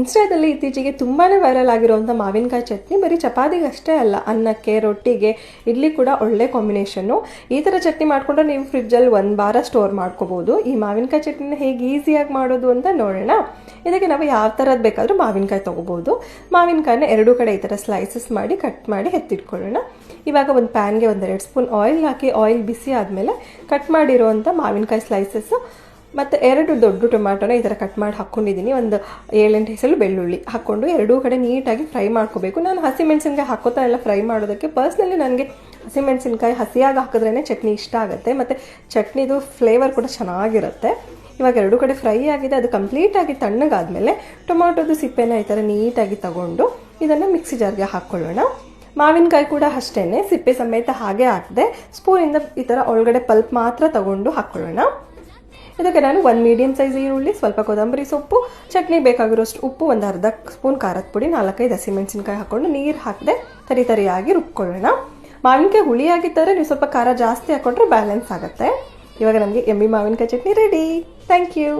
ಇನ್ಸ್ಟಾದಲ್ಲಿ ಇತ್ತೀಚೆಗೆ ತುಂಬಾ ವೈರಲ್ ಆಗಿರುವಂಥ ಮಾವಿನಕಾಯಿ ಚಟ್ನಿ, ಬರೀ ಚಪಾತಿಗೆ ಅಷ್ಟೇ ಅಲ್ಲ, ಅನ್ನಕ್ಕೆ, ರೊಟ್ಟಿಗೆ, ಇಡ್ಲಿ ಕೂಡ ಒಳ್ಳೆ ಕಾಂಬಿನೇಷನ್ನು ಈ ಥರ ಚಟ್ನಿ ಮಾಡಿಕೊಂಡ್ರೆ ನೀವು ಫ್ರಿಜ್ಜಲ್ಲಿ ಒಂದು ವಾರ ಸ್ಟೋರ್ ಮಾಡ್ಕೋಬೋದು. ಈ ಮಾವಿನಕಾಯಿ ಚಟ್ನಿನ ಹೇಗೆ ಈಸಿಯಾಗಿ ಮಾಡೋದು ಅಂತ ನೋಡೋಣ. ಇದಕ್ಕೆ ನಾವು ಯಾವ ಥರದ್ದು ಬೇಕಾದರೂ ಮಾವಿನಕಾಯಿ ತೊಗೋಬೋದು. ಮಾವಿನಕಾಯಿನ ಎರಡೂ ಕಡೆ ಈ ಥರ ಸ್ಲೈಸಸ್ ಮಾಡಿ ಕಟ್ ಮಾಡಿ ಎತ್ತಿಟ್ಕೊಳ್ಳೋಣ. ಇವಾಗ ಒಂದು ಪ್ಯಾನ್ಗೆ ಒಂದೆರಡು ಸ್ಪೂನ್ ಆಯಿಲ್ ಹಾಕಿ ಆಯಿಲ್ ಬಿಸಿ ಆದಮೇಲೆ ಕಟ್ ಮಾಡಿರೋವಂಥ ಮಾವಿನಕಾಯಿ ಸ್ಲೈಸಸ್ಸು ಮತ್ತು ಎರಡು ದೊಡ್ಡ ಟೊಮ್ಯಾಟೊನ ಈ ಥರ ಕಟ್ ಮಾಡಿ ಹಾಕ್ಕೊಂಡಿದ್ದೀನಿ ಒಂದು ಏಳೆಂಟು ಹೆಸರು ಬೆಳ್ಳುಳ್ಳಿ ಹಾಕ್ಕೊಂಡು ಎರಡೂ ಕಡೆ ನೀಟಾಗಿ ಫ್ರೈ ಮಾಡ್ಕೋಬೇಕು. ನಾನು ಹಸಿಮೆಣಸಿನ್ಕಾಯಿ ಹಾಕೋತಾ ಎಲ್ಲ ಫ್ರೈ ಮಾಡೋದಕ್ಕೆ. ಪರ್ಸ್ನಲಿ ನನಗೆ ಹಸಿಮೆಣಸಿನ್ಕಾಯಿ ಹಸಿಯಾಗಿ ಹಾಕಿದ್ರೇ ಚಟ್ನಿ ಇಷ್ಟ ಆಗುತ್ತೆ. ಮತ್ತು ಚಟ್ನಿದು ಫ್ಲೇವರ್ ಕೂಡ ಚೆನ್ನಾಗಿರುತ್ತೆ. ಇವಾಗ ಎರಡೂ ಕಡೆ ಫ್ರೈ ಆಗಿದೆ. ಅದು ಕಂಪ್ಲೀಟಾಗಿ ತಣ್ಣಗಾದಮೇಲೆ ಟೊಮಾಟೊದು ಸಿಪ್ಪೆನ ಈ ಥರ ನೀಟಾಗಿ ತಗೊಂಡು ಇದನ್ನು ಮಿಕ್ಸಿ ಜಾರ್ಗೆ ಹಾಕ್ಕೊಳ್ಳೋಣ ಮಾವಿನಕಾಯಿ ಕೂಡ ಅಷ್ಟೇ ಸಿಪ್ಪೆ ಸಮೇತ ಹಾಗೆ ಹಾಕಿದೆ ಸ್ಪೂನಿಂದ ಈ ಥರ ಒಳಗಡೆ ಪಲ್ಪ್ ಮಾತ್ರ ತಗೊಂಡು ಹಾಕ್ಕೊಳ್ಳೋಣ ಇದಕ್ಕೆ ನಾನು ಒಂದು ಮೀಡಿಯಮ್ ಸೈಜ್ ಈರುಳ್ಳಿ, ಸ್ವಲ್ಪ ಕೊತ್ತಂಬರಿ ಸೊಪ್ಪು, ಚಟ್ನಿ ಬೇಕಾಗಿರೋಷ್ಟು ಉಪ್ಪು, ಒಂದು ಅರ್ಧ ಸ್ಪೂನ್ ಖಾರದ ಪುಡಿ, ನಾಲ್ಕೈದು ಹಸಿಮೆಣಸಿನ್ಕಾಯಿ ಹಾಕೊಂಡು ನೀರು ಹಾಕದೆ ತರಿ ತರಿಯಾಗಿ ರುಬ್ಕೊಳ್ಳೋಣ. ಮಾವಿನಕಾಯಿ ಹುಳಿಯಾಗಿದ್ದರೆ ನೀವು ಸ್ವಲ್ಪ ಖಾರ ಜಾಸ್ತಿ ಹಾಕೊಂಡ್ರೆ ಬ್ಯಾಲೆನ್ಸ್ ಆಗುತ್ತೆ. ಇವಾಗ ನಮಗೆ ಎಮ್ಮಿ ಮಾವಿನಕಾಯಿ ಚಟ್ನಿ ರೆಡಿ ಥ್ಯಾಂಕ್ ಯು